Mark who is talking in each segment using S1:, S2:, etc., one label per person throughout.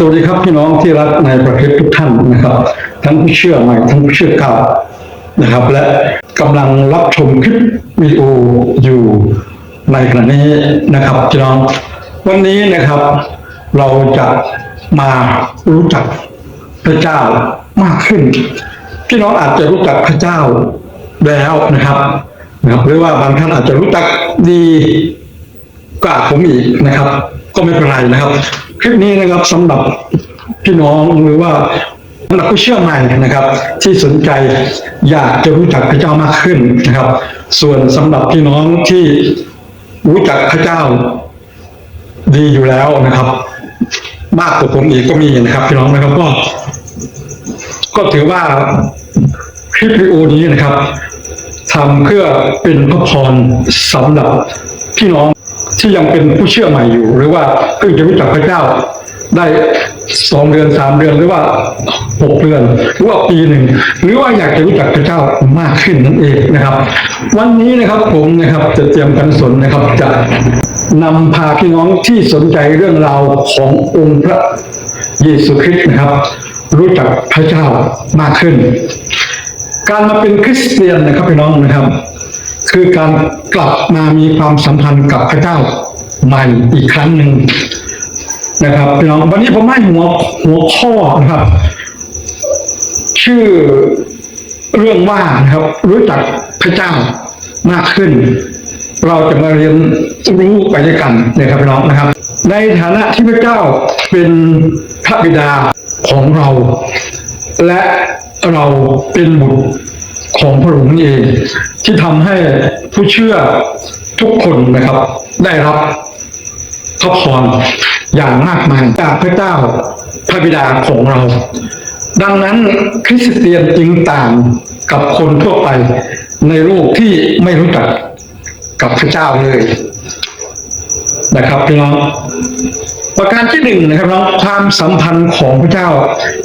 S1: สวัสดีครับพี่น้องที่รักในประเทศทุกท่านนะครับ ทั้งผู้เชื่อใหม่ทั้งผู้เชื่อเก่านะครับ และกำลังรับชมคลิปวิดีโออยู่ในขณะนี้นะครับพี่น้อง วันนี้นะครับเราจะมารู้จักพระเจ้ามากขึ้น พี่น้องอาจจะรู้จักพระเจ้าแล้วนะครับนะครับหรือว่าบางท่านอาจจะรู้จักดีกว่าผมอีกนะครับ ก็ไม่เป็นไรนะครับ คลิปนี้นะครับสำหรับพี่น้องหรือว่าสำหรับผู้เชื่อใหม่นะครับ ที่สนใจอยากจะรู้จักพระเจ้ามากขึ้นนะครับ ส่วนสำหรับพี่น้องที่รู้จักพระเจ้าดีอยู่แล้วนะครับ มากกว่าผมอีกก็มีนะครับ พี่น้องนะครับก็ ก็ถือว่าคลิปวิดีโอนี้นะครับทำเพื่อเป็นพระพรสำหรับพี่น้อง ที่ยังเป็นผู้เชื่อใหม่อยู่ หรือว่าเพิ่งจะรู้จักพระเจ้าได้สองเดือนสามเดือนหรือว่าหกเดือน หรือว่าปีหนึ่งหรือว่าอยากจะรู้จักพระเจ้ามากขึ้นนั่นเองนะครับ วันนี้นะครับผมนะครับจะเตรียมกันสนนะครับ จะนำพาพี่น้องที่สนใจเรื่องราวขององค์พระเยซูคริสต์นะครับ รู้จักพระเจ้ามากขึ้น การมาเป็นคริสเตียนนะครับพี่น้องนะครับ คือการกลับมามีความสัมพันธ์กับพระเจ้าใหม่อีกครั้งหนึ่งนะครับพี่น้องวันนี้ผมให้หัวหัวข้อนะครับ ชื่อเรื่องว่านะครับ รู้จักพระเจ้ามากขึ้น เราจะมาเรียนรู้ไปด้วยกันนะครับพี่น้องนะครับ ในฐานะที่พระเจ้าเป็นพระบิดาของเรา และเราเป็นบุตร ของพระองค์เองที่ทำให้ผู้เชื่อทุกคนนะครับ ได้รับพระพรอย่างมากมายจากพระเจ้าพระบิดาของเรา ดังนั้นคริสเตียนจึงต่างกับคนทั่วไปในโลกที่ไม่รู้จักกับพระเจ้าเลยนะครับพี่น้องประการที่หนึ่งนะครับน้องความสัมพันธ์ของพระเจ้า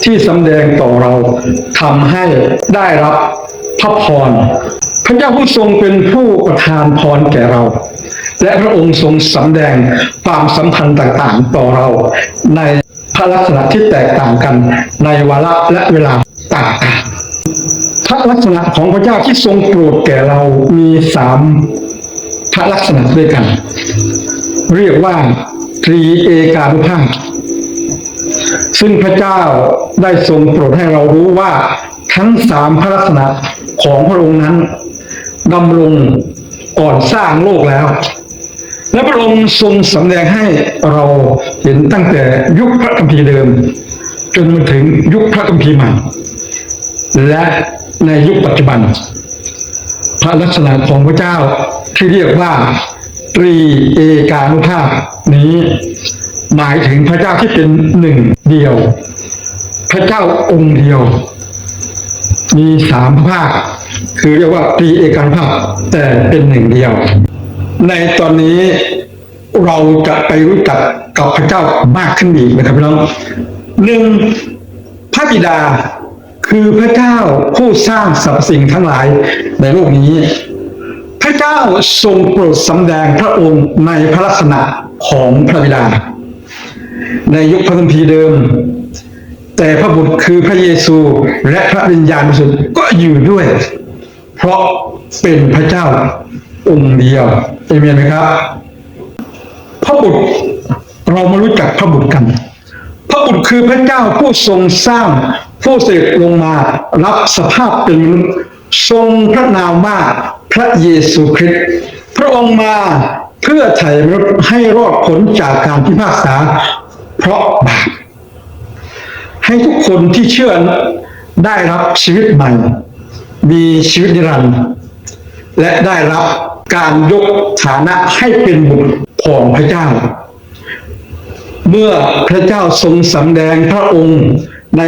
S1: ที่สำแดงต่อเราทำให้ได้รับ พระพร พระเจ้าผู้ทรงเป็นผู้ประทานพรแก่เรา และพระองค์ทรงสำแดงความสัมพันธ์ต่างๆ ต่อเรา ในพระลักษณะที่แตกต่างกันในวาระและเวลาต่างๆพระลักษณะของพระเจ้าที่ทรงโปรดแก่เรามีสามพระลักษณะด้วยกัน เรียกว่าตรีเอกานุภาพซึ่งพระเจ้าได้ทรงโปรดให้เรารู้ว่า ทั้งสามพระลักษณะของพระองค์นั้นดำรงก่อนสร้างโลกแล้ว และพระองค์ทรงสำแดงให้เราเห็นตั้งแต่ยุคพระคัมภีร์เดิม จนมาถึงยุคพระคัมภีร์ใหม่ และในยุคปัจจุบัน พระลักษณะของพระเจ้าที่เรียกว่าตรีเอกานุภาพนี้ หมายถึงพระเจ้าที่เป็นหนึ่งเดียว พระเจ้าองค์เดียว มีสามภาค คือเรียกว่าตรีเอกานุภาพแต่เป็นหนึ่งเดียว ในตอนนี้เราจะไปรู้จักกับพระเจ้ามากขึ้นอีกนะครับพี่น้องหนึ่งพระบิดาคือพระเจ้าผู้สร้างสรรพสิ่งทั้งหลายในโลกนี้ พระเจ้าทรงโปรดสำแดงพระองค์ในพระลักษณะของพระบิดา ในยุคพระคัมภีร์เดิม แต่พระบุตรคือพระเยซูและพระวิญญาณบริสุทธิ์ก็อยู่ด้วย เพราะเป็นพระเจ้าองค์เดียวเอเมนไหมครับ พระบุตรเรามารู้จักพระบุตรกัน พระบุตรคือพระเจ้าผู้ทรงสร้างผู้เสด็จลงมารับสภาพเป็นมนุษย์ทรงพระนามว่าพระเยซูคริสต์พระองค์มาเพื่อไถ่มนุษย์ให้รอดพ้นจากการพิพากษา เพราะบาป ให้ทุกคนที่เชื่อได้รับชีวิตใหม่ มีชีวิตนิรันดร์และได้รับการยกฐานะให้เป็นบุตรของพระเจ้า เมื่อพระเจ้าทรงสำแดงพระองค์ใน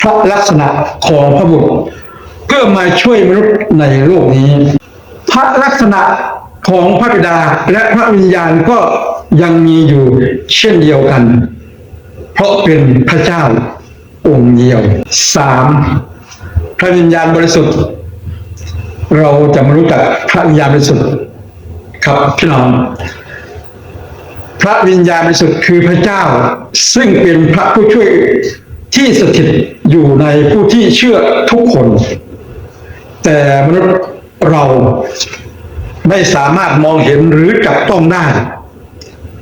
S1: พระลักษณะของพระบุตร เพื่อมาช่วยมนุษย์ในโลกนี้ พระลักษณะของพระบิดาและพระวิญญาณก็ยังมีอยู่เช่นเดียวกัน เพราะเป็นพระเจ้า องค์เดียวสามพระวิญญาณบริสุทธิ์ เราจะมารู้จักพระวิญญาณบริสุทธิ์ครับพี่น้องพระวิญญาณบริสุทธิ์คือพระเจ้า ซึ่งเป็นพระผู้ช่วยที่สถิตอยู่ในผู้ที่เชื่อทุกคน แต่มนุษย์เราไม่สามารถมองเห็นหรือจับต้องได้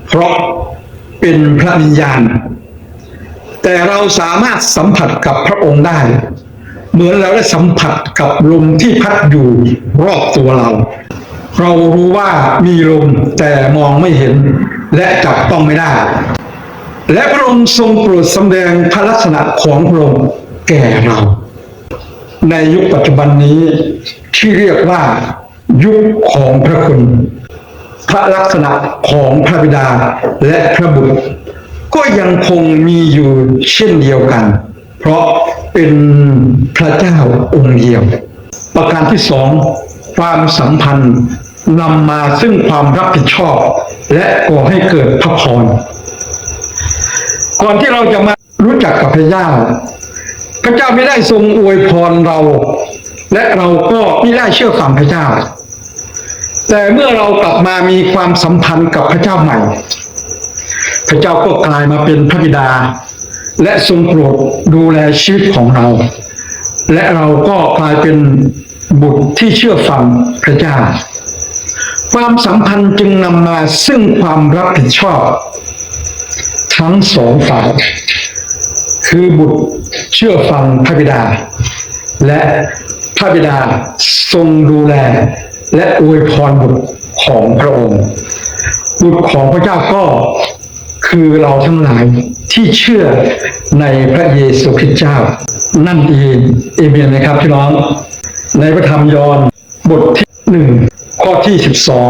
S1: เพราะเป็นพระวิญญาณ แต่เราสามารถสัมผัสกับพระองค์ได้ เหมือนเราได้สัมผัสกับลมที่พัดอยู่รอบตัวเรา เรารู้ว่ามีลมแต่มองไม่เห็น และจับต้องไม่ได้ และพระองค์ทรงโปรดสำแดงพระลักษณะของพระองค์แก่เรา ในยุคปัจจุบันนี้ที่เรียกว่ายุคของพระคุณ พระลักษณะของพระบิดาและพระบุตร ก็ยังคงมีอยู่เช่นเดียวกัน เพราะเป็นพระเจ้าองค์เดียว ประการที่สองความสัมพันธ์นำมาซึ่งความรับผิดชอบ และก่อให้เกิดพระพรก่อนที่เราจะมารู้จักกับพระเจ้า พระเจ้าไม่ได้ทรงอวยพรเรา และเราก็ไม่ได้เชื่อฟังพระเจ้า แต่เมื่อเรากลับมามีความสัมพันธ์กับพระเจ้าใหม่ พระเจ้าก็กลายมาเป็นพระบิดา และทรงโปรดดูแลชีวิตของเรา และเราก็กลายเป็นบุตรที่เชื่อฟังพระเจ้า ความสัมพันธ์จึงนำมาซึ่งความรับผิดชอบ ทั้งสองฝ่าย คือบุตรเชื่อฟังพระบิดา และพระบิดาทรงดูแล และอวยพรบุตรของพระองค์ บุตรของพระเจ้าก็ คือเราทั้งหลายที่เชื่อในพระเยซูคริสต์เจ้า นั่นเองเอเมนนะครับพี่น้อง ในพระธรรมยอห์นบทที่หนึ่งข้อที่สิบสอง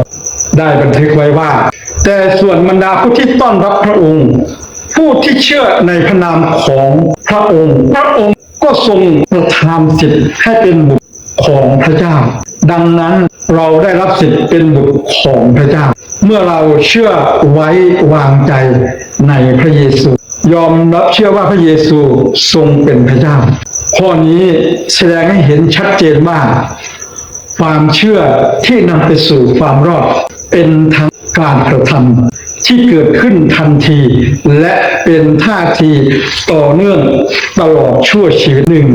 S1: ได้บันทึกไว้ว่า แต่ส่วนบรรดาผู้ที่ต้อนรับพระองค์ ผู้ที่เชื่อในพระนามของพระองค์ พระองค์ก็ทรงประทานสิทธิ์ให้เป็นบุตรของพระเจ้า ดังนั้นเราได้รับสิทธิ์เป็นบุตรของพระเจ้า เมื่อเราเชื่อไว้วางใจในพระเยซู ยอมรับเชื่อว่าพระเยซูทรงเป็นพระเจ้า ข้อนี้แสดงให้เห็นชัดเจนว่า ความเชื่อที่นำไปสู่ความรอด เป็นทางการกระทำที่เกิดขึ้นทันที และเป็นท่าทีต่อเนื่องตลอดชั่วชีวิตหนึ่ง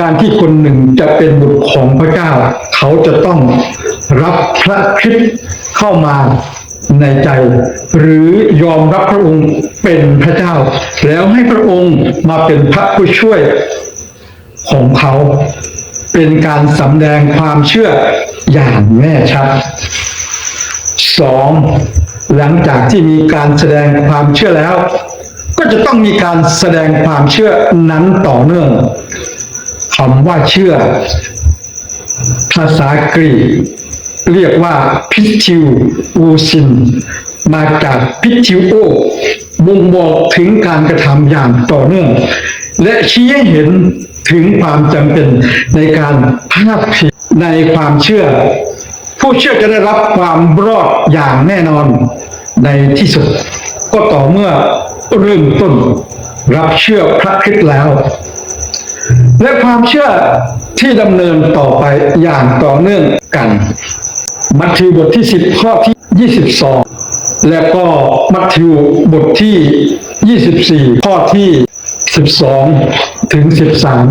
S1: การที่คนหนึ่งจะเป็นบุตรของพระเจ้า เขาจะต้องรับพระคริสต์เข้ามาในใจ หรือยอมรับพระองค์เป็นพระเจ้า แล้วให้พระองค์มาเป็นพระผู้ช่วยของเขา เป็นการสำแดงความเชื่ออย่างแน่ชัดสองหลังจากที่มีการแสดงความเชื่อแล้ว ก็จะต้องมีการแสดงความเชื่อนั้นต่อเนื่อง คำว่าเชื่อ ภาษากรีก เรียกว่าพิทิวอูซิน มาจากพิทิวโอบ่งบอกถึงการกระทำอย่างต่อเนื่อง และชี้ให้เห็นถึงความจำเป็นในการภาคผิดในความเชื่อ ผู้เชื่อจะได้รับความรอดอย่างแน่นอนในที่สุด ก็ต่อเมื่อเริ่มต้น รับเชื่อพระคริสต์แล้ว และความเชื่อที่ดำเนินต่อไปอย่างต่อเนื่องกันมัทธิวบทที่ 10 ข้อที่ 22 และก็มัทธิวบทที่ 24 ข้อที่ 12 ถึง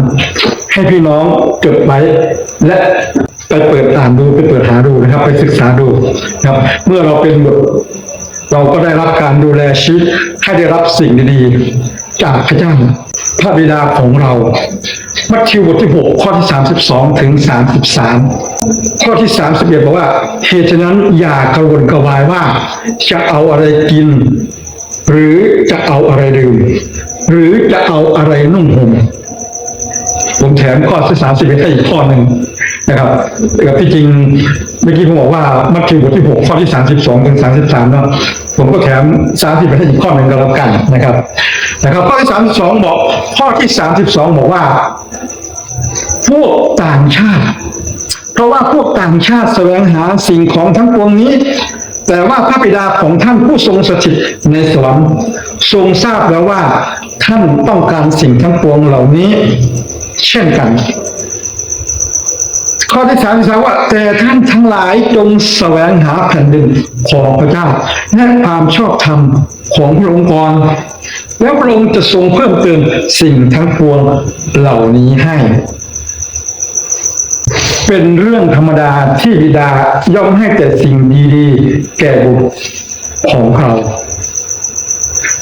S1: 13 ให้พี่น้องจดไว้และไปเปิดอ่านดูไปเปิดหาดูนะครับ ไปศึกษาดูนะครับ เมื่อเราเป็นบุตรเราก็ได้รับการดูแลชีวิตให้ได้รับสิ่งดีๆจากพระเจ้าพระบิดาของเรา มัทธิวบทที่ 6 ข้อที่ 32 ถึง 33 ข้อที่ 31 บอกว่าเหตุฉะนั้นอย่ากระวนกระวายว่า จะเอาอะไรกิน หรือจะเอาอะไรดื่ม หรือจะเอาอะไรนุ่งห่มผมแถมข้อที่สามสิบเอ็ดให้อีกข้อหนึ่งนะครับแต่ที่จริงเมื่อกี้ผมบอกว่ามัทธิวบทที่หกข้อที่สามสิบสองถึงสามสิบสามเนาะ ผมก็แถมสามสิบให้อีกข้อหนึ่งก็แล้วกันนะครับนะครับข้อที่สามสิบสองบอก ข้อที่สามสิบสองบอกว่า พวกต่างชาติ เพราะว่าพวกต่างชาติแสวงหาสิ่งของทั้งปวงนี้ แต่ว่าพระบิดาของท่านผู้ทรงสถิตในสวรรค์ทรงทราบแล้วว่าท่านต้องการสิ่งทั้งปวงเหล่านี้ เช่นกัน ข้อที่สามสามว่า แต่ท่านทั้งหลายจงแสวงหาแผ่นดินของพระเจ้าและความชอบธรรมของพระองค์ก่อนแล้วพระองค์จะทรงเพิ่มเติมสิ่งทั้งปวงเหล่านี้ให้ เป็นเรื่องธรรมดาที่บิดาย่อมให้แต่สิ่งดี ๆ แก่บุตรของเรา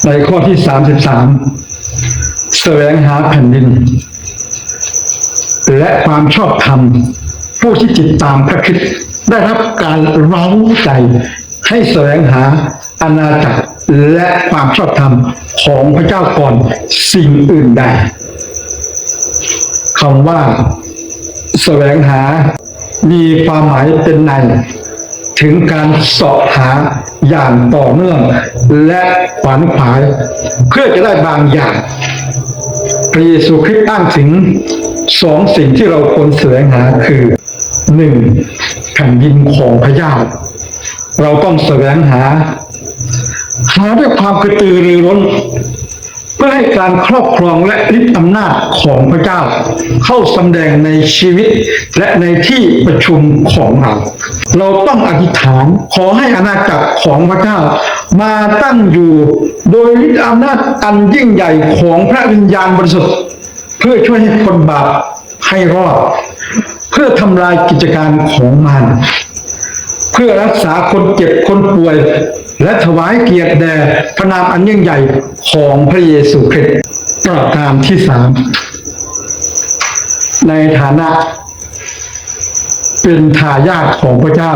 S1: ในข้อที่สามสิบสามแสวงหาแผ่นดิน และความชอบธรรม ผู้ที่ติดตามพระคริสต์ได้รับการเร้าใจให้แสวงหาอาณาจักรและความชอบธรรมของพระเจ้าก่อนสิ่งอื่นใดคำว่าแสวงหามีความหมายเป็นใน ถึงการสาะหาอย่างต่อเนื่อง และขวนขวาย เพื่อจะได้บางอย่างพระเยซูคริสต์อ้างถึงสองสิ่งที่เราควรแสวงหาคือ หนึ่งแผ่นดินของพระเจ้าเราต้องแสวงหา หาด้วยความกระตือรือร้น เพื่อให้การครอบครองและฤทธิอำนาจของพระเจ้า เข้าสำแดงในชีวิตและในที่ประชุมของเรา เราต้องอธิษฐานขอให้อาณาจักรของพระเจ้า มาตั้งอยู่โดยฤทธิอำนาจอันยิ่งใหญ่ของพระวิญญาณบริสุทธิ์ เพื่อช่วยให้คนบาปให้รอด พื่อทำลายกิจการของมัน เพื่อรักษาคนเจ็บคนป่วย และถวายเกียรติแด่พระนามอันยิ่งใหญ่ของพระเยซูคริสต์ประการที่สามในฐานะเป็นทายาทของพระเจ้า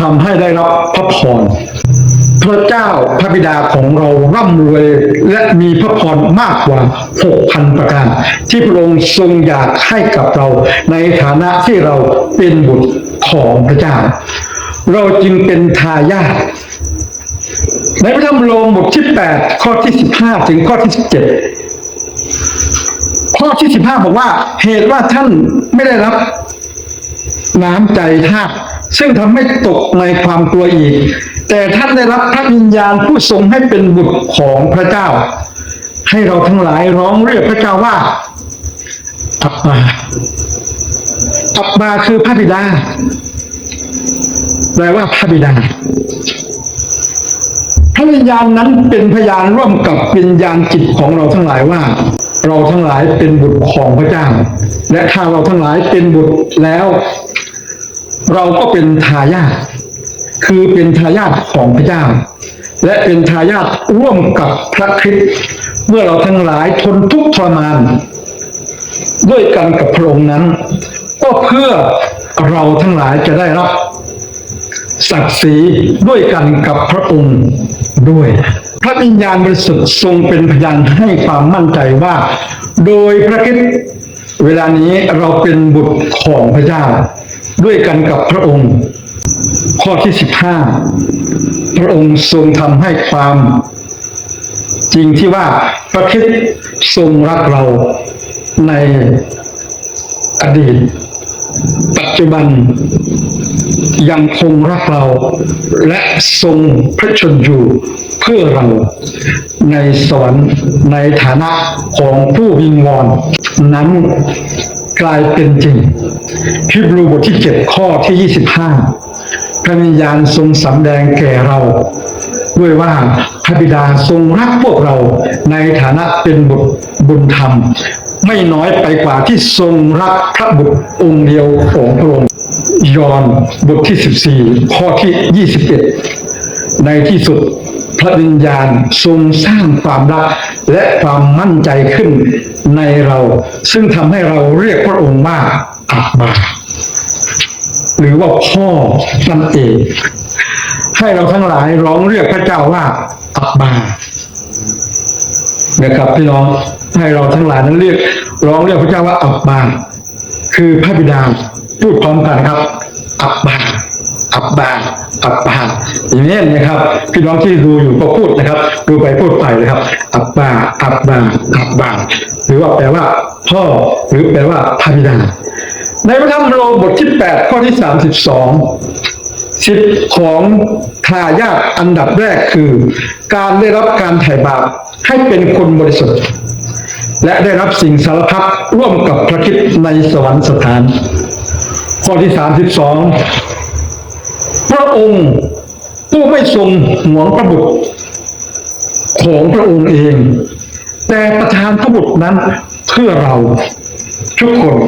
S1: ทำให้ได้รับพระพร พระเจ้าพระบิดาของเราร่ำรวยและมีพระพรมากกว่า 6,000 ประการ ที่พระองค์ทรงอยากให้กับเรา ในฐานะที่เราเป็นบุตรของพระเจ้า เราจึงเป็นทายาทในพระธรรมโลมบทที่ 8 ข้อที่ 15 ถึงข้อที่ 17 ข้อที่ 15 บอกว่าเหตุว่าท่านไม่ได้รับน้ำใจทาสซึ่งทำให้ตกในความกลัวอีก แต่ท่านได้รับพระวิญญาณผู้ทรงให้เป็นบุตรของพระเจ้า ให้เราทั้งหลายร้องเรียกพระเจ้าว่าอับบาอับบาคือพระบิดาแปลว่าพระบิดาพระวิญญาณนั้นเป็นพยานร่วมกับวิญญาณจิตของเราทั้งหลายว่า เราทั้งหลายเป็นบุตรของพระเจ้า และถ้าเราทั้งหลายเป็นบุตรแล้ว เราก็เป็นทายาท คือเป็นทายาทของพระเจ้า และเป็นทายาทร่วมกับพระคริสต์เมื่อเราทั้งหลายทนทุกข์ทรมาน ด้วยกันกับพระองค์นั้น ก็เพื่อเราทั้งหลายจะได้รับศักดิ์ศรีด้วยกันกับพระองค์ด้วย พระวิญญาณบริสุทธิ์ทรงเป็นพยานให้ความมั่นใจว่า โดยพระคริสต์เวลานี้เราเป็นบุตรของพระเจ้า ด้วยกันกับพระองค์ ข้อที่สิบห้าพระองค์ทรงทำให้ความ จริงที่ว่าพระคริสต์ทรงรักเราในอดีต ปัจจุบันยังคงรักเรา และทรงพระชนอยู่เพื่อเราในสวรรค์ในฐานะของผู้วิงวอนนั้นกลายเป็นจริงฮิบรูบทที่เจ็ดข้อที่ยี่สิบห้า พระวิญญาณทรงสำแดงแก่เรา ด้วยว่าพระบิดาทรงรักพวกเราในฐานะเป็นบุตรบุญธรรม ไม่น้อยไปกว่าที่ทรงรักพระบุตรองค์เดียวของพระองค์ยอห์นบทที่ 14 ข้อที่ 21 ในที่สุดพระวิญญาณทรงสร้างความรักและความมั่นใจขึ้นในเรา ซึ่งทำให้เราเรียกพระองค์ว่าอับบา หรือว่าพ่อนั่นเอง ให้เราทั้งหลายร้องเรียกพระเจ้าว่าอับบานะครับพี่น้องให้เราทั้งหลายนั้นเรียก ร้องเรียกพระเจ้าว่าอับบาคือพระบิดาพูดพร้อมกันครับ อับบาอับบาอับบาอย่างนี้นะครับ พี่น้องที่ดูอยู่ก็พูดนะครับ ดูไปพูดไปเลยครับ อับบาอับบาอับบาหรือว่าแปลว่า พ่อหรือแปลว่าพระบิดา ในพระธรรมโรบทที่ 8 ข้อที่ 32สิทธิของทายาทอันดับแรกคือ การได้รับการไถ่บาปให้เป็นคนบริสุทธิ์ และได้รับสิ่งสารพัดร่วมกับพระคริสต์ในสวรรคสถาน ข้อที่สามสิบสองพระองค์ผู้ไม่ทรงหวงพระบุตรของพระองค์เอง แต่ประทานพระบุตรนั้นเพื่อเราทุกคน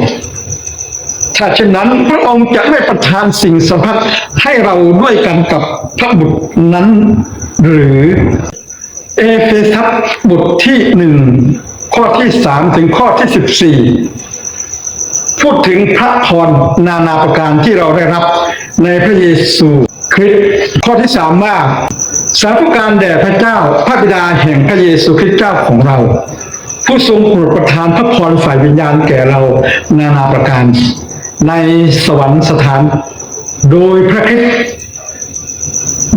S1: ถ้าเช่นนั้นพระองค์จะไม่ประทานสิ่งสัมพัทธ์ให้เราด้วยกันกับพระบุตรนั้น หรือ เอเฟซัสบทที่หนึ่งข้อที่สามถึงข้อที่สิบสี่พูดถึงพระพรนานาประการที่เราได้รับในพระเยซูคริสต์ข้อที่สามว่าสาธุการแด่พระเจ้าพระบิดาแห่งพระเยซูคริสต์เจ้าของเรา ผู้ทรงโปรดประทานพระพรฝ่ายวิญญาณแก่เรานานาประการ ในสวรรคสถาน โดยพระคริสต์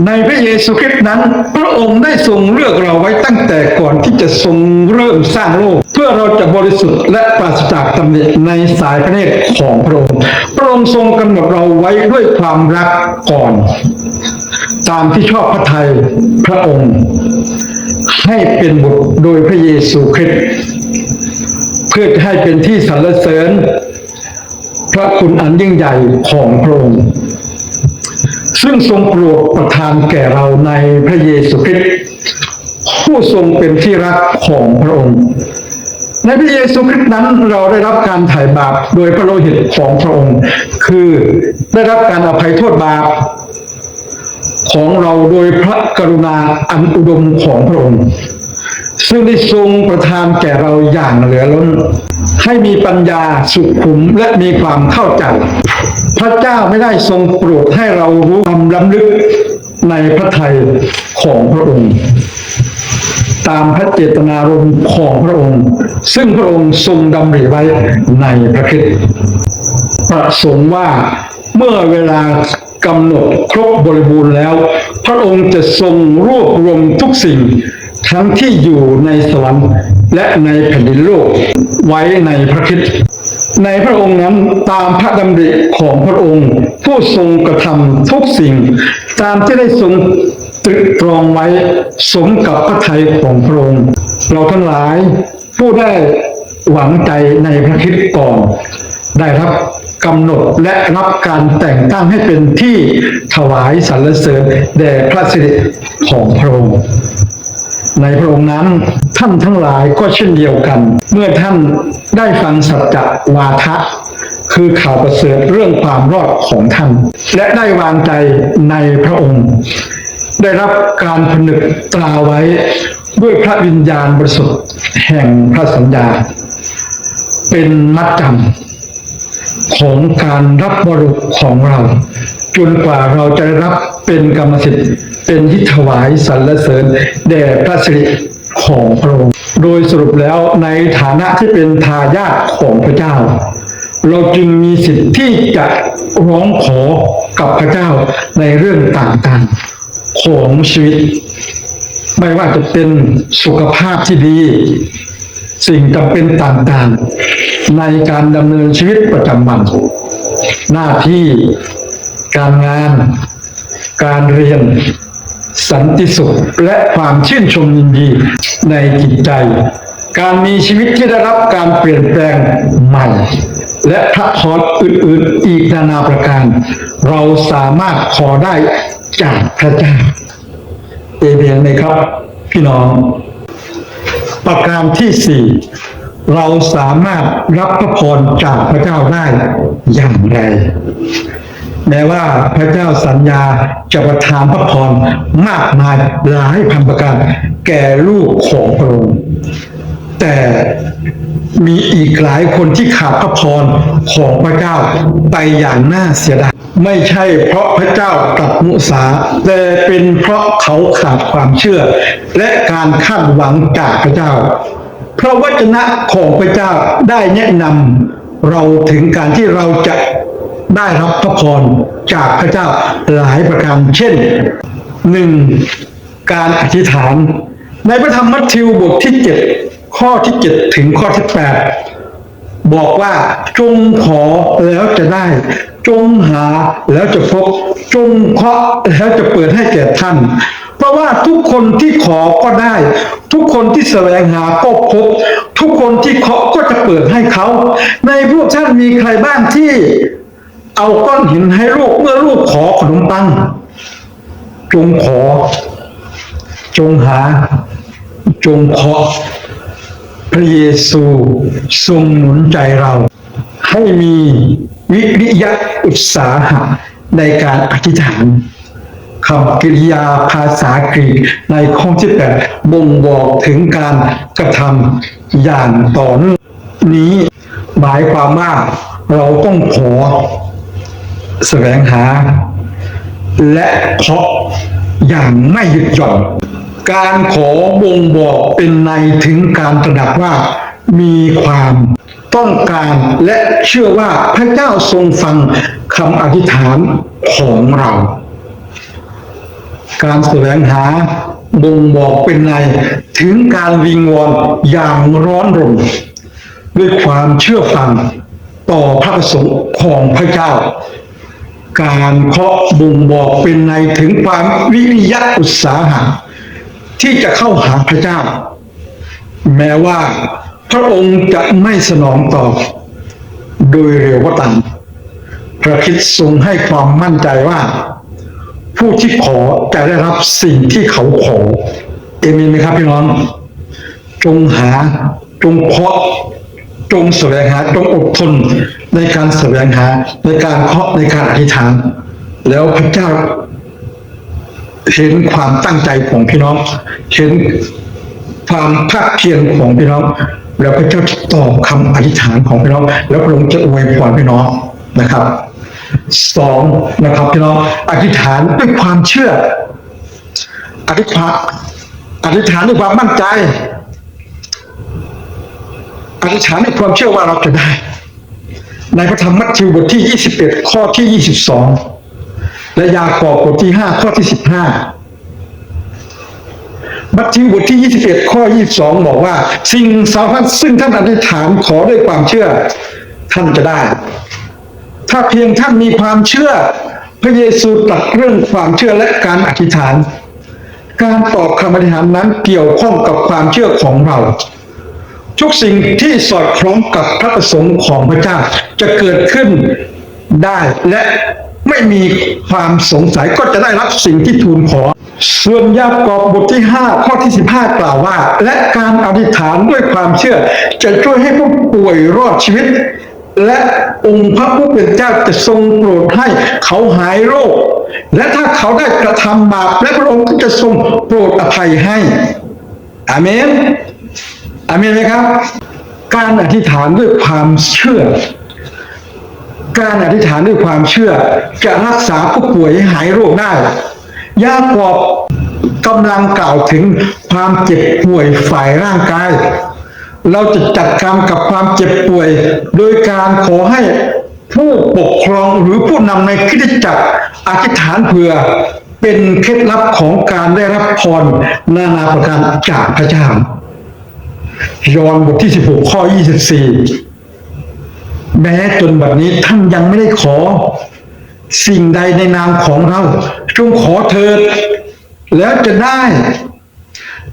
S1: ในพระเยซูคริสต์นั้น พระองค์ได้ทรงเลือกเราไว้ตั้งแต่ก่อนที่จะทรงเริ่มสร้างโลก เพื่อเราจะบริสุทธิ์และปราศจากตำหนิในสายพระเนตรของพระองค์พระองค์ทรงกำหนดเราไว้ด้วยความรักก่อน ตามที่ชอบพระทัยพระองค์ ให้เป็นบุตรโดยพระเยซูคริสต์เพื่อให้เป็นที่สรรเสริญ พระคุณอันยิ่งใหญ่ของพระองค์ซึ่งทรงโปรดประทานแก่เราในพระเยซูคริสต์ผู้ทรงเป็นที่รักของพระองค์ ในพระเยซูคริสต์นั้นเราได้รับการไถ่บาปโดยพระโลหิตของพระองค์ คือได้รับการอภัยโทษบาปของเราโดยพระกรุณาอันอุดมของพระองค์ ซึ่งได้ทรงประทานแก่เราอย่างเหลือล้น ให้มีปัญญาสุขุมและมีความเข้าใจ พระเจ้าไม่ได้ทรงโปรดให้เรารู้ความล้ำลึกในพระทัยของพระองค์ ตามพระเจตนารมณ์ของพระองค์ ซึ่งพระองค์ทรงดำริไว้ในพระคริสต์ประสงค์ว่าเมื่อเวลา กำหนดครบบริบูรณ์แล้ว พระองค์จะทรงรวบรวมทุกสิ่ง ทั้งที่อยู่ในสวรรค์และในแผ่นดินโลกไว้ในพระคริสต์ในพระองค์นั้นตามพระดำริของพระองค์ ผู้ทรงกระทำทุกสิ่ง ตามที่ได้ทรงตรึกตรองไว้สมกับพระทัยของพระองค์ เราทั้งหลายผู้ได้หวังใจในพระคริสต์ก่อนได้รับ กำหนดและรับการแต่งตั้งให้เป็นที่ถวายสรรเสริญแด่พระสิริของพระองค์ในพระองค์นั้นท่านทั้งหลายก็เช่นเดียวกัน เมื่อท่านได้ฟังสัจจะวาทะคือข่าวประเสริฐเรื่องความรอดของท่าน และได้วางใจในพระองค์ ได้รับการผนึกตราไว้ด้วยพระวิญญาณบริสุทธิ์แห่งพระสัญญา เป็นมัดจำ ของการรับบรุของเรา จนกว่าเราจะรับเป็นกรรมสิทธิ์เป็นที่ถวายสรรเสริญแด่พระสิริของพระองค์โดยสรุปแล้วในฐานะที่เป็นทายาทของพระเจ้า เราจึงมีสิทธิ์ที่จะร้องขอกับพระเจ้าในเรื่องต่างๆของชีวิต ไม่ว่าจะเป็นสุขภาพที่ดี สิ่งจำเป็นต่างๆ ในการดำเนินชีวิตประจำวัน หน้าที่ การงาน การเรียน สันติสุขและความชื่นชมยินดีในจิตใจ การมีชีวิตที่ได้รับการเปลี่ยนแปลงใหม่ และพระพรอื่นๆอีกนานาประการ เราสามารถขอได้จากพระเจ้าเอเมนไหมครับ พี่น้อง ประการที่สี่เราสามารถรับพระพรจากพระเจ้าได้อย่างไร แม้ว่าพระเจ้าสัญญาจะประทานพระพรมากมายหลายพันประการแก่ลูกของพระองค์ แต่มีอีกหลายคนที่ขาดพระพรของพระเจ้าไปอย่างน่าเสียดาย ไม่ใช่เพราะพระเจ้าตรัสมุสา แต่เป็นเพราะเขาขาดความเชื่อ และการคาดหวังจากพระเจ้าเพราะวจนะของพระเจ้าได้แนะนำเราถึงการที่เราจะได้รับพระพรจากพระเจ้าหลายประการ เช่นหนึ่งการอธิษฐาน ในพระธรรมมัทธิวบทที่เจ็ดข้อที่เจ็ดถึงข้อที่แปดบอกว่าจงขอแล้วจะได้ จงหาแล้วจะพบจงเคาะแล้วจะเปิดให้แก่ท่าน เพราะว่าทุกคนที่ขอก็ได้ ทุกคนที่แสวงหาก็พบ ทุกคนที่เคาะก็จะเปิดให้เขา ในพวกท่านมีใครบ้างที่เอาก้อนหินให้ลูกเมื่อลูกขอขนมปัง จงขอ จงหา จงขอพระเยซูทรงหนุนใจเรา ให้มี วิริยะอุตสาหะในการอธิษฐานคำกริยาภาษากรีกในข้อที่แปดบ่งบอกถึงการกระทำอย่างต่อเนื่องนี้หมายความว่าเราต้องขอแสวงหา และเคาะอย่างไม่หยุดหย่อน การขอบ่งบอกเป็นในถึงการตระหนักว่ามีความ ต้องการและเชื่อว่าพระเจ้าทรงฟังคำอธิษฐานของเรา การแสวงหาบ่งบอกเป็นในถึงการวิงวอนอย่างร้อนรนด้วยความเชื่อฟังต่อพระประสงค์ของพระเจ้า การเคาะบ่งบอกเป็นในถึงความวิริยะอุตสาหะที่จะเข้าหาพระเจ้า แม้ว่า พระองค์จะไม่สนองตอบ โดยเร็วก็ตามพระคิดทรงให้ความมั่นใจว่า ผู้ที่ขอจะได้รับสิ่งที่เขาขอ เอเมนไหมครับพี่น้อง จงหาจงเคาะจงแสวงหาจงอดทนในการแสวงหาในการเคาะในการอธิษฐาน แล้วพระเจ้า เห็นความตั้งใจของพี่น้อง เห็นความภาคเพียรของพี่น้อง แล้วพระเจ้าจะตอบคำอธิษฐานของพี่น้อง แล้วพระองค์จะอวยพรพี่น้องนะครับสองนะครับพี่น้องอธิษฐานด้วยความเชื่อ อธิษฐานอธิษฐานด้วยความมั่นใจ อธิษฐานด้วยความเชื่อว่าเราจะได้ ในพระธรรมมัทธิวบทที่ 21 ข้อที่ 22 และยากอบบทที่ 5 ข้อที่ 15 มัทธิวบทที่ 21 ข้อ 22 บอกว่า สิ่งสำคัญซึ่งท่านอธิษฐานขอด้วยความเชื่อ ท่านจะได้ ถ้าเพียงท่านมีความเชื่อ พระเยซูตรัสเรื่องความเชื่อและการอธิษฐาน การตอบคำอธิษฐานนั้นเกี่ยวข้องกับความเชื่อของเรา ทุกสิ่งที่สอดคล้องกับพระประสงค์ของพระเจ้าจะเกิดขึ้นได้และ ไม่มีความสงสัยก็จะได้รับสิ่งที่ทูลขอ ส่วนยากอบบทที่ 5 ข้อที่ 15 กล่าวว่า และการอธิษฐานด้วยความเชื่อ จะช่วยให้ผู้ป่วยรอดชีวิต และองค์พระผู้เป็นเจ้าจะทรงโปรดให้เขาหายโรค และถ้าเขาได้กระทำบาปและพระองค์ก็จะทรงโปรดอภัยให้อาเมนอาเมนไหมครับ การอธิษฐานด้วยความเชื่อ การอธิษฐานด้วยความเชื่อ จะรักษาผู้ป่วยให้หายโรคได้ยากอบกำลังกล่าวถึงความเจ็บป่วยฝ่ายร่างกาย เราจะจัดการกับความเจ็บป่วย โดยการขอให้ผู้ปกครองหรือผู้นำในคริสตจักรอธิษฐานเผื่อเป็นเคล็ดลับของการได้รับพรนานาประการจากพระเจ้ายอห์นบทที่ 16 ข้อ 24 แม้จนแบัดนี้ท่านยังไม่ได้ขอ สิ่งใดในนามของเรา จงขอเถิด แล้วจะได้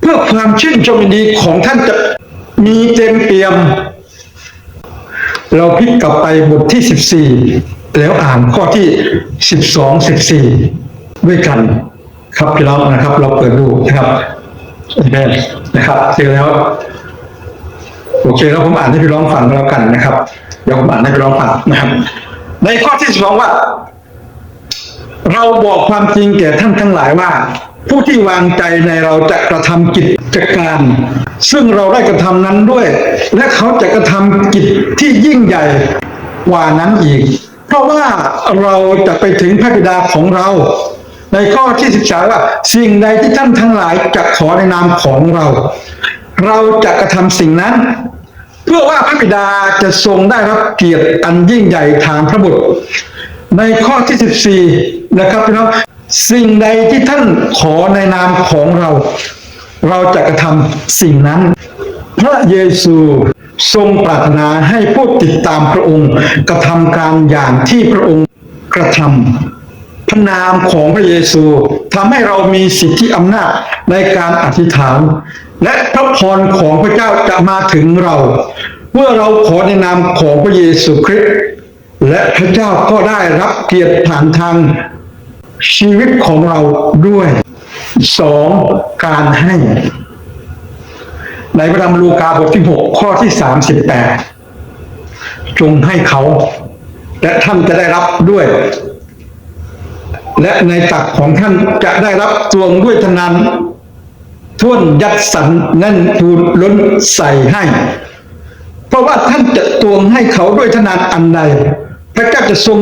S1: เพื่อความชื่นชมยินดีของท่านจะมีเต็มเปี่ยม เราพลิกกลับไปบทที่ 14 แล้วอ่านข้อที่ 12 14 ด้วยกันครับพี่น้องนะครับ เราเปิดดูนะครับเห็นนะครับเจอแล้ว โอเคแล้วผมอ่านให้พี่น้องฟังแล้วกันนะครับ ยวผมอ่านให้พี่น้องฟังนะครับ ในข้อที่สองว่า เราบอกความจริงแก่ท่านทั้งหลายว่า ผู้ที่วางใจในเราจะกระทำกิจการ ซึ่งเราได้กระทำนั้นด้วย และเขาจะกระทำกิจที่ยิ่งใหญ่กว่านั้นอีก เพราะว่าเราจะไปถึงพระบิดาของเราในข้อที่สิบสามว่าสิ่งใดที่ท่านทั้งหลายจะขอในนามของเรา เราจะกระทำสิ่งนั้น เพื่อว่าพระบิดาจะทรงได้รับเกียรติอันยิ่งใหญ่ทางพระบุตร ในข้อที่ 14 นะครับพี่น้องสิ่งใดที่ท่านขอในนามของเรา เราจะกระทำสิ่งนั้น พระเยซูทรงปรารถนาให้ผู้ติดตามพระองค์ กระทำการอย่างที่พระองค์กระทำ พระนามของพระเยซูทำให้เรามีสิทธิอำนาจในการอธิษฐาน และพระพรของพระเจ้าจะมาถึงเรา เมื่อเราขอในนามของพระเยซูคริสต์และพระเจ้าก็ได้รับเกียรติผ่านทางชีวิตของเราด้วยสองการให้ ในพระธรรมลูกาบทที่ 6 ข้อที่ 38 จงให้เขา และท่านจะได้รับด้วย และในตักของท่านจะได้รับตวงด้วยทนานท่วนยัดสันนั่นทูลล้นใส่ให้ เพราะว่าท่านจะตวงให้เขาด้วยทนานอันใด พระเจ้าจะทรง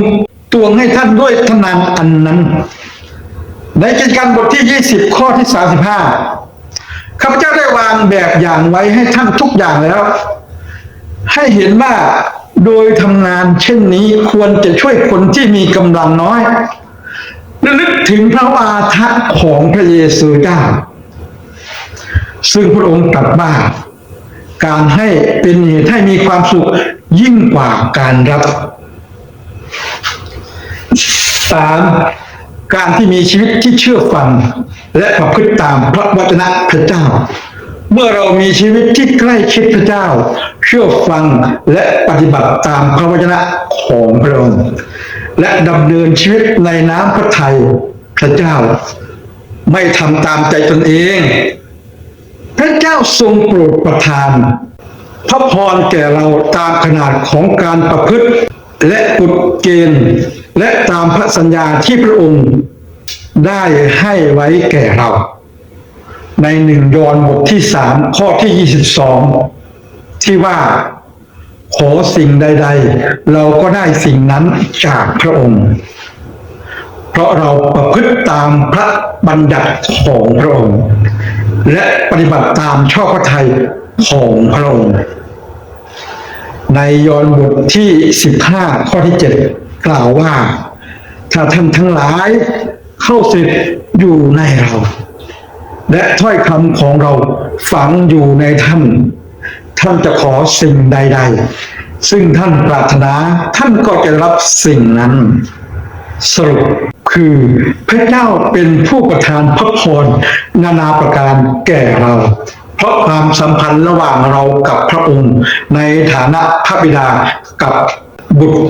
S1: ตวงให้ท่านด้วยทนานอันนั้น ในกิจการบทที่ 20 ข้อที่ 35ข้าพเจ้าได้วางแบบอย่างไว้ให้ท่านทุกอย่างแล้ว ให้เห็นว่าโดยทำงานเช่นนี้ควรจะช่วยคนที่มีกำลังน้อย ระลึกถึงพระวาทะของพระเยซูเจ้า ซึ่งพระองค์ตรัสว่าการให้เป็นเหตุให้มีความสุขยิ่งกว่าการรับสามการที่มีชีวิตที่เชื่อฟัง และประพฤติตามพระวจนะพระเจ้า เมื่อเรามีชีวิตที่ใกล้ชิดพระเจ้า เชื่อฟังและปฏิบัติตามพระวจนะของพระองค์ และดำเนินชีวิตในน้ำพระทัยพระเจ้า ไม่ทำตามใจตนเอง พระเจ้าทรงโปรดประทาน พระพรแก่เราตามขนาดของการประพฤติและกฎเกณฑ์ และตามพระสัญญาที่พระองค์ได้ให้ไว้แก่เรา ในหนึ่งยอห์นบทที่สามข้อที่ยี่สิบสองที่ว่า ขอสิ่งใด ๆ เราก็ได้สิ่งนั้นจากพระองค์ เพราะเราประพฤติตามพระบัญญัติของพระองค์ และปฏิบัติตามชอบพระทัยของพระองค์ ในยอห์นบทที่ 15 ข้อที่ 7 กล่าวว่า ถ้าท่านทั้งหลายเข้าสิทธิ์อยู่ในเรา และถ้อยคำของเราฝังอยู่ในท่าน ท่านจะขอสิ่งใด ๆ ซึ่งท่านปรารถนาท่านก็จะรับสิ่งนั้น สรุปคือพระเจ้าเป็นผู้ประทานพระพรนานาประการแก่เรา เพราะความสัมพันธ์ระหว่างเรากับพระองค์ ในฐานะพระบิดากับบุตร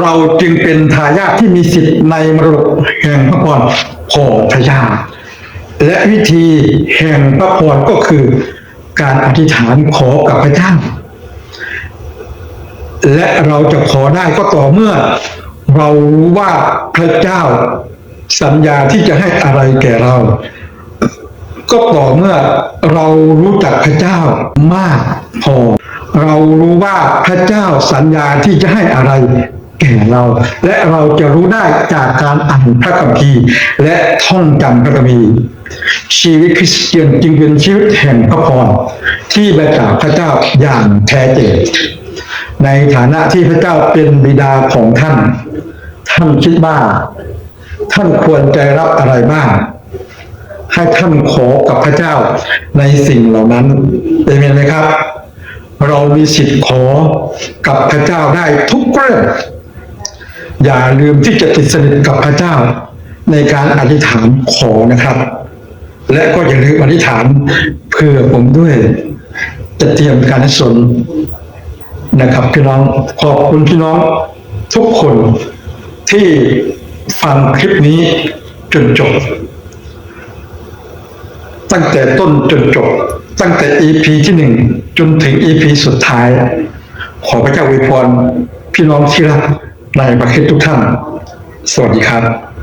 S1: เราจึงเป็นทายาทที่มีสิทธิ์ในมรดกแห่งพระพรขอพระเจ้าและวิธีแห่งพระพรก็คือ การอธิษฐานขอกับพระเจ้า และเราจะขอได้ก็ต่อเมื่อ เรารู้ว่าพระเจ้าสัญญาที่จะให้อะไรแก่เรา ก็ต่อเมื่อเรารู้จักพระเจ้ามากพอ เรารู้ว่าพระเจ้าสัญญาที่จะให้อะไร แก่เรา และเราจะรู้ได้จากการอ่านพระคัมภีร์ และท่องจำพระคัมภีร์ ชีวิตคริสเตียนจึงเป็นชีวิตแห่งพระพรที่มาจากพระเจ้าอย่างแท้จริงในฐานะที่พระเจ้าเป็นบิดาของท่าน ท่านคิดว่าท่านควรจะรับอะไรบ้างให้ท่านขอกับพระเจ้าในสิ่งเหล่านั้นเป็นไหมครับ เรามีสิทธิ์ขอกับพระเจ้าได้ทุกเรื่อง อย่าลืมที่จะติดสนิทกับพระเจ้า ในการอธิษฐานขอนะครับ และก็อย่าลืมอธิษฐานเพื่อผมด้วย จะเตรียมการสนนะครับพี่น้องขอบคุณพี่น้องทุกคนที่ฟังคลิปนี้จนจบ ตั้งแต่ต้นจนจบ ตั้งแต่ EP ที่หนึ่งจนถึง EP สุดท้าย ขอพระเจ้าอวยพรพี่น้องที่รัก ในประเทศทุกท่าน สวัสดีครับ